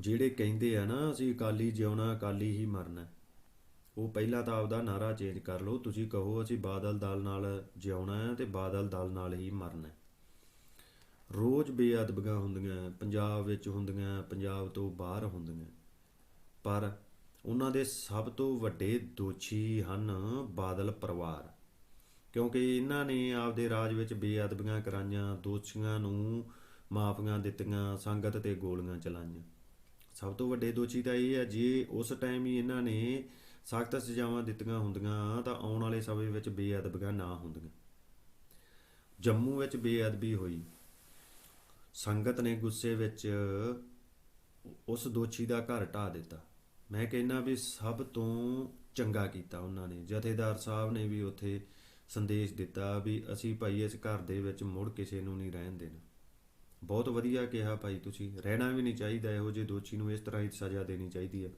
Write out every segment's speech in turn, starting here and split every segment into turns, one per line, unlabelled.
ਜਿਹੜੇ ਕਹਿੰਦੇ ਆ ਨਾ, ਅਸੀਂ ਅਕਾਲੀ ਜਿਉਣਾ, ਅਕਾਲੀ ਹੀ ਮਰਨਾ। ਉਹ ਪਹਿਲਾਂ ਤਾਂ ਆਪਦਾ ਨਾਰਾ ਚੇਂਜ ਕਰ ਲਓ, ਤੁਸੀਂ ਕਹੋ ਅਸੀਂ ਬਾਦਲ ਦਲ ਨਾਲ ਜਿਉਣਾ ਹੈ ਤੇ ਬਾਦਲ ਦਲ ਨਾਲ ਹੀ ਮਰਨਾ ਰੋਜ਼ ਬੇਅਦਬੀਆਂ ਹੁੰਦੀਆਂ ਪੰਜਾਬ ਵਿੱਚ ਹੁੰਦੀਆਂ ਪੰਜਾਬ ਤੋਂ ਬਾਹਰ ਹੁੰਦੀਆਂ ਪਰ ਉਹਨਾਂ ਦੇ ਸਭ ਤੋਂ ਵੱਡੇ ਦੋਸ਼ੀ ਹਨ ਬਾਦਲ ਪਰਿਵਾਰ। ਕਿਉਂਕਿ ਇਹਨਾਂ ਨੇ ਆਪਦੇ ਰਾਜ ਵਿੱਚ ਬੇਅਦਬੀਆਂ ਕਰਾਈਆਂ, ਦੋਸ਼ੀਆਂ ਨੂੰ ਮਾਫੀਆਂ ਦਿੱਤੀਆਂ, ਸੰਗਤ ਤੇ ਗੋਲੀਆਂ ਚਲਾਈਆਂ। ਸਭ ਤੋਂ ਵੱਡੇ ਦੋਸ਼ੀ ਤਾਂ ਇਹ ਹੈ ਜੇ ਉਸ ਟਾਈਮ ਹੀ ਇਹਨਾਂ ਨੇ ਸਖਤ ਸਜ਼ਾਵਾਂ ਦਿੱਤੀਆਂ ਹੁੰਦੀਆਂ, ਤਾਂ ਆਉਣ ਵਾਲੇ ਸਮੇਂ ਵਿੱਚ ਬੇਅਦਬੀਆਂ ਨਾ ਹੁੰਦੀਆਂ। ਜੰਮੂ ਵਿੱਚ ਬੇਅਦਬੀ ਹੋਈ। ਸੰਗਤ ਨੇ ਗੁੱਸੇ ਵਿੱਚ ਉਸ ਦੋਸ਼ੀ ਦਾ ਘਰ ਢਾ ਦਿੱਤਾ। ਮੈਂ ਕਹਿੰਨਾ ਵੀ ਸਭ ਤੋਂ ਚੰਗਾ ਕੀਤਾ ਉਹਨਾਂ ਨੇ। ਜਥੇਦਾਰ ਸਾਹਿਬ ਨੇ ਵੀ ਉੱਥੇ ਸੰਦੇਸ਼ ਦਿੱਤਾ ਵੀ ਅਸੀਂ ਭਾਈ ਇਸ ਘਰ ਦੇ ਵਿੱਚ ਮੁੜ ਕਿਸੇ ਨੂੰ ਨਹੀਂ ਰਹਿਣ ਦੇਣਾ। ਬਹੁਤ ਵਧੀਆ ਕਿਹਾ ਭਾਈ ਤੁਸੀਂ, ਰਹਿਣਾ ਵੀ ਨਹੀਂ ਚਾਹੀਦਾ ਇਹੋ ਜਿਹੇ ਦੋਸ਼ੀ ਨੂੰ, ਇਸ ਤਰ੍ਹਾਂ ਹੀ ਸਜ਼ਾ ਦੇਣੀ ਚਾਹੀਦੀ ਹੈ।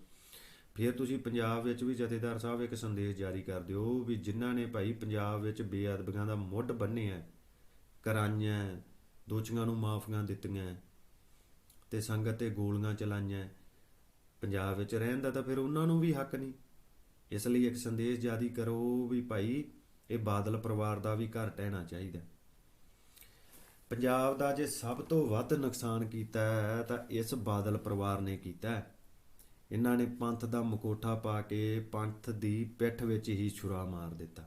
ਫਿਰ ਤੁਸੀਂ ਪੰਜਾਬ ਵਿੱਚ ਵੀ ਜਥੇਦਾਰ ਸਾਹਿਬ ਇੱਕ ਸੰਦੇਸ਼ ਜਾਰੀ ਕਰ ਦਿਓ ਵੀ ਜਿਨ੍ਹਾਂ ਨੇ ਭਾਈ ਪੰਜਾਬ ਵਿੱਚ ਬੇਅਦਬੀਆਂ ਦਾ ਮੁੱਢ ਬੰਨਿਆ, ਕਰਾਈਆਂ, ਦੋਸ਼ੀਆਂ ਨੂੰ ਮਾਫੀਆਂ ਦਿੱਤੀਆਂ ਤੇ ਸੰਗਤ ਤੇ ਗੋਲੀਆਂ ਚਲਾਈਆਂ, ਪੰਜਾਬ ਵਿੱਚ ਰਹਿਣ ਦਾ ਤਾਂ ਫਿਰ ਉਹਨਾਂ ਨੂੰ ਵੀ ਹੱਕ ਨਹੀਂ। ਇਸ ਲਈ ਇੱਕ ਸੰਦੇਸ਼ ਜਾਰੀ ਕਰੋ ਵੀ ਭਾਈ ਇਹ ਬਾਦਲ ਪਰਿਵਾਰ ਦਾ ਵੀ ਘਰ ਟਹਿਣਾ ਚਾਹੀਦਾ। ਪੰਜਾਬ ਦਾ ਜੇ ਸਭ ਤੋਂ ਵੱਧ ਨੁਕਸਾਨ ਕੀਤਾ ਹੈ, ਤਾਂ ਇਸ ਬਾਦਲ ਪਰਿਵਾਰ ਨੇ ਕੀਤਾ ਹੈ। ਇਹਨਾਂ ਨੇ ਪੰਥ ਦਾ ਮਕੋਠਾ ਪਾ ਕੇ ਪੰਥ ਦੀ ਪਿੱਠ ਵਿੱਚ ਹੀ ਛੁਰਾ ਮਾਰ ਦਿੱਤਾ।